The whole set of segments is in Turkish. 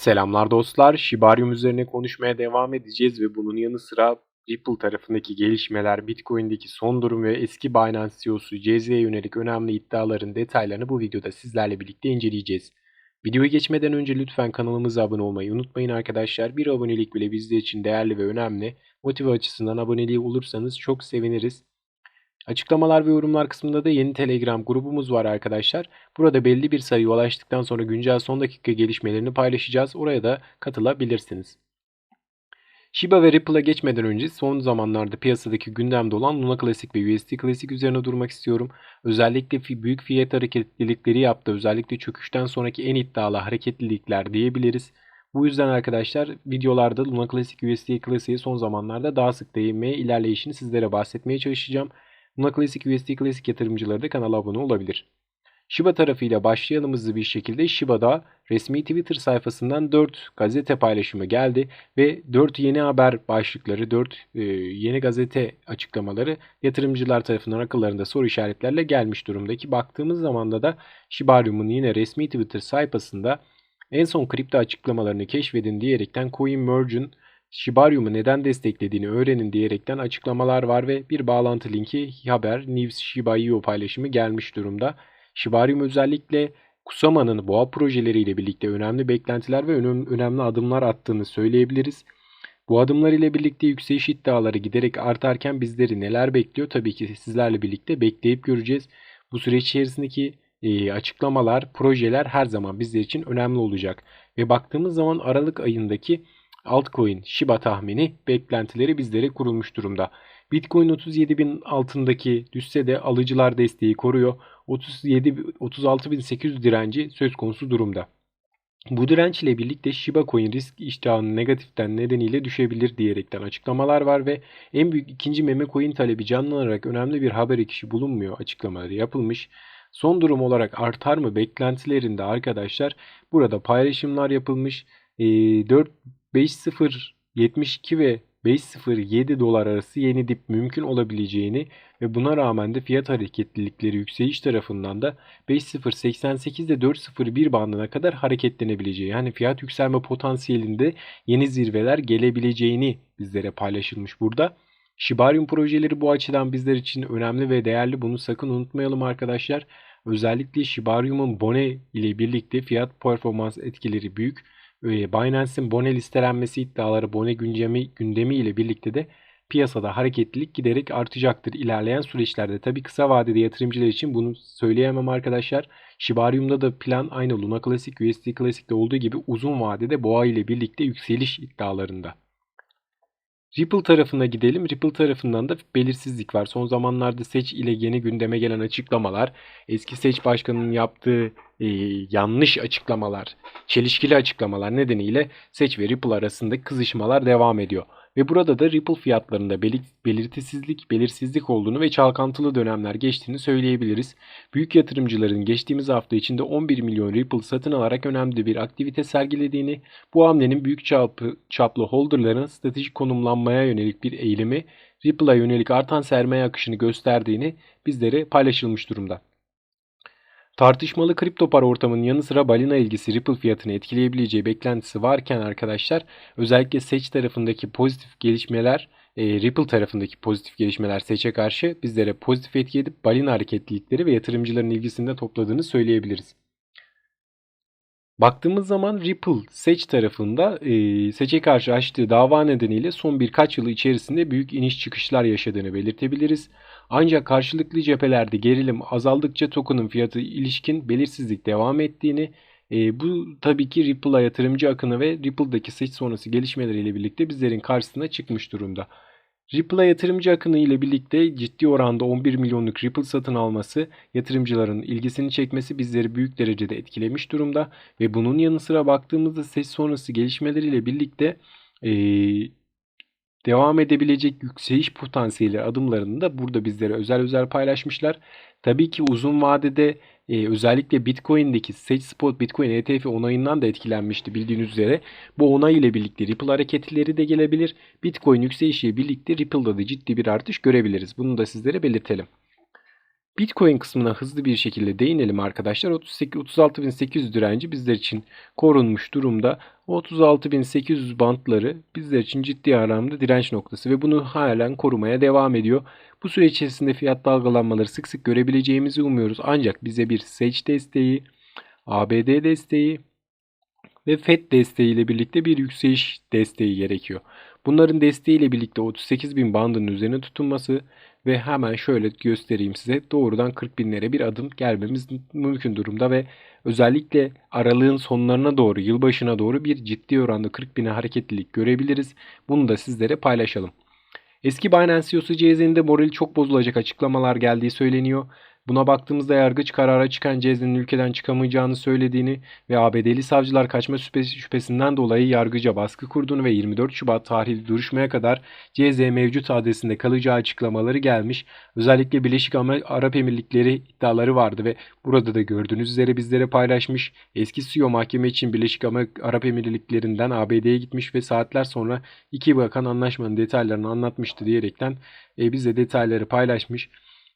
Selamlar dostlar. Shibarium üzerine konuşmaya devam edeceğiz ve bunun yanı sıra Ripple tarafındaki gelişmeler, Bitcoin'deki son durum ve eski Binance CEO'su CZ'ye yönelik önemli iddiaların detaylarını bu videoda sizlerle birlikte inceleyeceğiz. Videoya geçmeden önce lütfen kanalımıza abone olmayı unutmayın arkadaşlar. Bir abonelik bile bizler için değerli ve önemli. Motive açısından aboneliği olursanız çok seviniriz. Açıklamalar ve yorumlar kısmında da yeni Telegram grubumuz var arkadaşlar. Burada belli bir sayıya ulaştıktan sonra güncel son dakika gelişmelerini paylaşacağız. Oraya da katılabilirsiniz. Shiba ve Ripple'a geçmeden önce son zamanlarda piyasadaki gündemde olan Luna Classic ve USD Classic üzerine durmak istiyorum. Özellikle büyük fiyat hareketlilikleri yaptı. Özellikle çöküşten sonraki en iddialı hareketlilikler diyebiliriz. Bu yüzden arkadaşlar videolarda Luna Classic USD Classic'e son zamanlarda daha sık değinmeye ilerleyişini sizlere bahsetmeye çalışacağım. Luna Classic USD Classic yatırımcıları da kanala abone olabilir. Shiba tarafıyla başlayalım hızlı bir şekilde. Shiba'da resmi Twitter sayfasından 4 gazete paylaşımı geldi ve 4 yeni haber başlıkları, 4 e, yeni gazete açıklamaları yatırımcılar tarafından akıllarında soru işaretlerle gelmiş durumdaki. Baktığımız zaman da da Shibarium'un yine resmi Twitter sayfasında en son kripto açıklamalarını keşfedin diyerekten CoinMerge'ün Shibarium'u neden desteklediğini öğrenin diyerekten açıklamalar var ve bir bağlantı linki haber News Shiba Inu paylaşımı gelmiş durumda. Shibarium özellikle Kusama'nın boğa projeleriyle birlikte önemli beklentiler ve önemli adımlar attığını söyleyebiliriz. Bu adımlar ile birlikte yükseliş iddiaları giderek artarken bizleri neler bekliyor? Tabii ki sizlerle birlikte bekleyip göreceğiz. Bu süreç içerisindeki e, açıklamalar, projeler her zaman bizler için önemli olacak. Ve baktığımız zaman Aralık ayındaki altcoin Shiba tahmini beklentileri bizlere kurulmuş durumda. Bitcoin 37 bin altındaki düşse de alıcılar desteği koruyor. 37 36.800 direnci söz konusu durumda. Bu direnç ile birlikte Shiba Coin risk iştahının negatiften nedeniyle düşebilir diyerekten açıklamalar var ve en büyük ikinci meme coin talebi canlanarak önemli bir haber ekişi bulunmuyor açıklamaları yapılmış. Son durum olarak artar mı beklentilerinde arkadaşlar burada paylaşımlar yapılmış. E, 4 5.072 ve 5.07 dolar arası yeni dip mümkün olabileceğini ve buna rağmen de fiyat hareketlilikleri yükseliş tarafından da 5.088 ile 4.01 bandına kadar hareketlenebileceği yani fiyat yükselme potansiyelinde yeni zirveler gelebileceğini bizlere paylaşılmış burada. Shibarium projeleri bu açıdan bizler için önemli ve değerli. Bunu sakın unutmayalım arkadaşlar. Özellikle Shibarium'un Bone ile birlikte fiyat performans etkileri büyük. Binance'in Bone listelenmesi iddiaları Bone gündemi, gündemi ile birlikte de piyasada hareketlilik giderek artacaktır ilerleyen süreçlerde. Tabi kısa vadede yatırımcılar için bunu söyleyemem arkadaşlar. Shibarium'da da plan aynı Luna Classic, USD Classic'te olduğu gibi uzun vadede boğa ile birlikte yükseliş iddialarında. Ripple tarafına gidelim. Ripple tarafından da belirsizlik var. Son zamanlarda Seç ile yeni gündeme gelen açıklamalar, eski Seç başkanının yaptığı e, yanlış açıklamalar, çelişkili açıklamalar nedeniyle Seç ve Ripple arasındaki kızışmalar devam ediyor. Ve burada da Ripple fiyatlarında belirtisizlik, belirsizlik olduğunu ve çalkantılı dönemler geçtiğini söyleyebiliriz. Büyük yatırımcıların geçtiğimiz hafta içinde 11 milyon Ripple satın alarak önemli bir aktivite sergilediğini, bu hamlenin büyük çaplı, çaplı holderların stratejik konumlanmaya yönelik bir eğilimi, Ripple'a yönelik artan sermaye akışını gösterdiğini bizlere paylaşılmış durumda. Tartışmalı kripto para ortamının yanı sıra balina ilgisi Ripple fiyatını etkileyebileceği beklentisi varken arkadaşlar özellikle seç tarafındaki pozitif gelişmeler e, Ripple tarafındaki pozitif gelişmeler seçe karşı bizlere pozitif etki edip balina hareketlilikleri ve yatırımcıların ilgisinde topladığını söyleyebiliriz. Baktığımız zaman Ripple seç tarafında e, seçe karşı açtığı dava nedeniyle son birkaç yıl içerisinde büyük iniş çıkışlar yaşadığını belirtebiliriz. Ancak karşılıklı cephelerde gerilim azaldıkça token'ın fiyatı ilişkin belirsizlik devam ettiğini, e, bu tabii ki Ripple'a yatırımcı akını ve Ripple'daki seç sonrası gelişmeleriyle birlikte bizlerin karşısına çıkmış durumda. Ripple'a yatırımcı akını ile birlikte ciddi oranda 11 milyonluk Ripple satın alması, yatırımcıların ilgisini çekmesi bizleri büyük derecede etkilemiş durumda ve bunun yanı sıra baktığımızda seç sonrası gelişmeleriyle birlikte e, devam edebilecek yükseliş potansiyeli adımlarını da burada bizlere özel özel paylaşmışlar. Tabii ki uzun vadede e, özellikle Bitcoin'deki Sage Spot Bitcoin ETF onayından da etkilenmişti bildiğiniz üzere. Bu onay ile birlikte Ripple hareketleri de gelebilir. Bitcoin yükselişiyle birlikte Ripple'da da ciddi bir artış görebiliriz. Bunu da sizlere belirtelim. Bitcoin kısmına hızlı bir şekilde değinelim arkadaşlar. 38 36.800 direnci bizler için korunmuş durumda. 36.800 bantları bizler için ciddi anlamda direnç noktası ve bunu halen korumaya devam ediyor. Bu süre içerisinde fiyat dalgalanmaları sık sık görebileceğimizi umuyoruz. Ancak bize bir SEC desteği, ABD desteği ve FED desteği ile birlikte bir yükseliş desteği gerekiyor. Bunların desteğiyle birlikte 38.000 bandının üzerine tutunması ve hemen şöyle göstereyim size doğrudan 40 binlere bir adım gelmemiz mümkün durumda ve özellikle aralığın sonlarına doğru yılbaşına doğru bir ciddi oranda 40 bine hareketlilik görebiliriz. Bunu da sizlere paylaşalım. Eski Binance CEO'su CZ'nin morali çok bozulacak açıklamalar geldiği söyleniyor. Buna baktığımızda yargıç karara çıkan Cez'in ülkeden çıkamayacağını söylediğini ve ABD'li savcılar kaçma şüphesinden dolayı yargıca baskı kurduğunu ve 24 Şubat tarihli duruşmaya kadar CZ mevcut adresinde kalacağı açıklamaları gelmiş. Özellikle Birleşik Arap Emirlikleri iddiaları vardı ve burada da gördüğünüz üzere bizlere paylaşmış. Eski CEO mahkeme için Birleşik Arap Emirlikleri'nden ABD'ye gitmiş ve saatler sonra iki bakan anlaşmanın detaylarını anlatmıştı diyerekten e, bize detayları paylaşmış.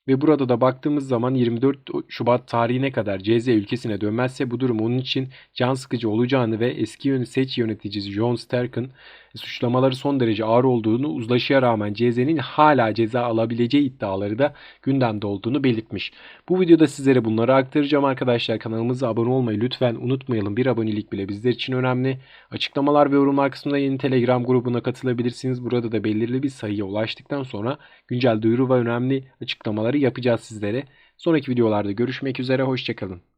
Ve burada da baktığımız zaman 24 Şubat tarihine kadar CZ ülkesine dönmezse bu durum onun için can sıkıcı olacağını ve eski seç yöneticisi John Sterk'ın suçlamaları son derece ağır olduğunu uzlaşıya rağmen CZ'nin hala ceza alabileceği iddiaları da gündemde olduğunu belirtmiş. Bu videoda sizlere bunları aktaracağım arkadaşlar. Kanalımıza abone olmayı lütfen unutmayalım. Bir abonelik bile bizler için önemli. Açıklamalar ve yorumlar kısmında yeni Telegram grubuna katılabilirsiniz. Burada da belirli bir sayıya ulaştıktan sonra güncel duyuru ve önemli açıklamaları yapacağız sizlere. Sonraki videolarda görüşmek üzere. Hoşçakalın.